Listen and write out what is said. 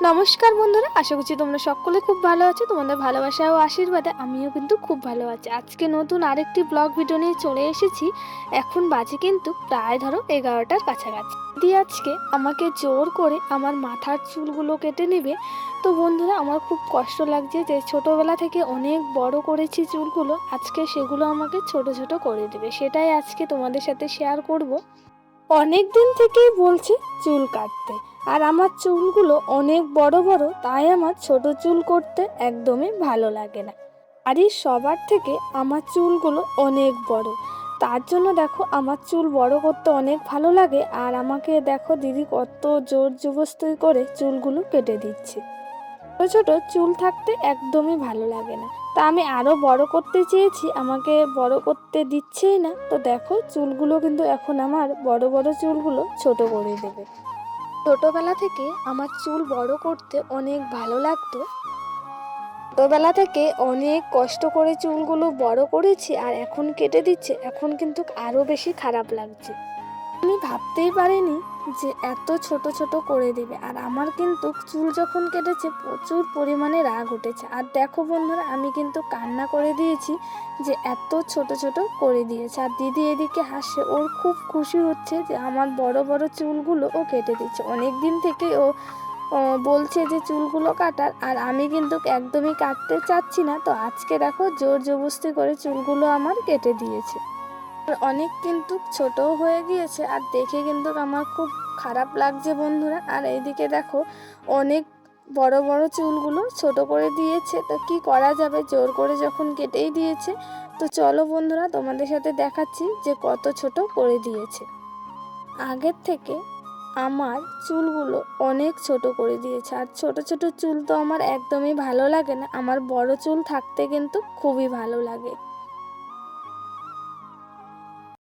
নমস্কার বন্ধুরা, আশা করছি তোমরা সকলে খুব ভালো আছো। তোমাদের ভালোবাসা ও আশীর্বাদে আমিও কিন্তু খুব ভালো আছি। আজকে নতুন আরেকটি ব্লগ ভিডিও নিয়ে চলে এসেছি। এখন বাজে কিন্তু প্রায় ধরো এগারোটার কাছাকাছি। দিয়ে আজকে আমাকে জোর করে আমার মাথার চুলগুলো কেটে নেবে, তো বন্ধুরা আমার খুব কষ্ট লাগছে যে ছোটোবেলা থেকে অনেক বড় করেছি চুলগুলো, আজকে সেগুলো আমাকে ছোট ছোট করে দেবে। সেটাই আজকে তোমাদের সাথে শেয়ার করব। অনেক দিন থেকেই বলছি চুল কাটতে। আর আমার চুলগুলো অনেক বড় বড়, তাই আমার ছোট চুল করতে একদমই ভালো লাগে না। আর এই সবার থেকে আমার চুলগুলো অনেক বড়। তার জন্য দেখো আমার চুল বড় করতে অনেক ভালো লাগে আর আমাকে দেখো দিদি কত জোর জবস্তি করে চুলগুলো কেটে দিচ্ছে। ছোটো ছোটো চুল থাকতে একদমই ভালো লাগে না। তা আমি আরও বড় করতে চেয়েছি, আমাকে বড় করতে দিচ্ছেই না। তো দেখো চুলগুলো কিন্তু এখন আমার বড় বড় চুলগুলো ছোট করে দেবে। ছোটোবেলা থেকে আমার চুল বড় করতে অনেক ভালো লাগতো। ছোটোবেলা থেকে অনেক কষ্ট করে চুলগুলো বড় করেছি আর এখন কেটে দিচ্ছে, এখন কিন্তু আরও বেশি খারাপ লাগছে। আমি ভাবতেই পারিনি যে এত ছোট ছোট করে দেবে। আর আমার কিন্তু চুল যখন কেটেছে, প্রচুর পরিমাণে রাগ উঠেছে। আর দেখো বন্ধুরা, আমি কিন্তু কান্না করে দিয়েছি যে এত ছোট ছোট করে দিয়েছে। আর দিদি এদিকে হাসে, ওর খুব খুশি হচ্ছে যে আমার বড় বড় চুলগুলো ও কেটে দিচ্ছে। অনেক দিন থেকে ও বলছে যে চুলগুলো কাটার, আর আমি কিন্তু একদমই কাটতে চাচ্ছি না। তো আজকে দেখো জোর জবস্তি করে চুলগুলো আমার কেটে দিয়েছে। অনেক কিন্তু ছোটও হয়ে গিয়েছে আর দেখে কিন্তু আমার খুব খারাপ লাগছে বন্ধুরা। আর এইদিকে দেখো অনেক বড় বড় চুলগুলো ছোট করে দিয়েছে। তো কি করা যাবে? জোর করে যখন কেটেই দিয়েছে। তো চলো বন্ধুরা, তোমাদের সাথে দেখাচ্ছি যে কত ছোট করে দিয়েছে। আগের থেকে আমার চুলগুলো অনেক ছোট করে দিয়েছে। আর ছোট ছোট চুল তো আমার একদমই ভালো লাগে না। আমার বড় চুল থাকতে কিন্তু খুবই ভালো লাগে।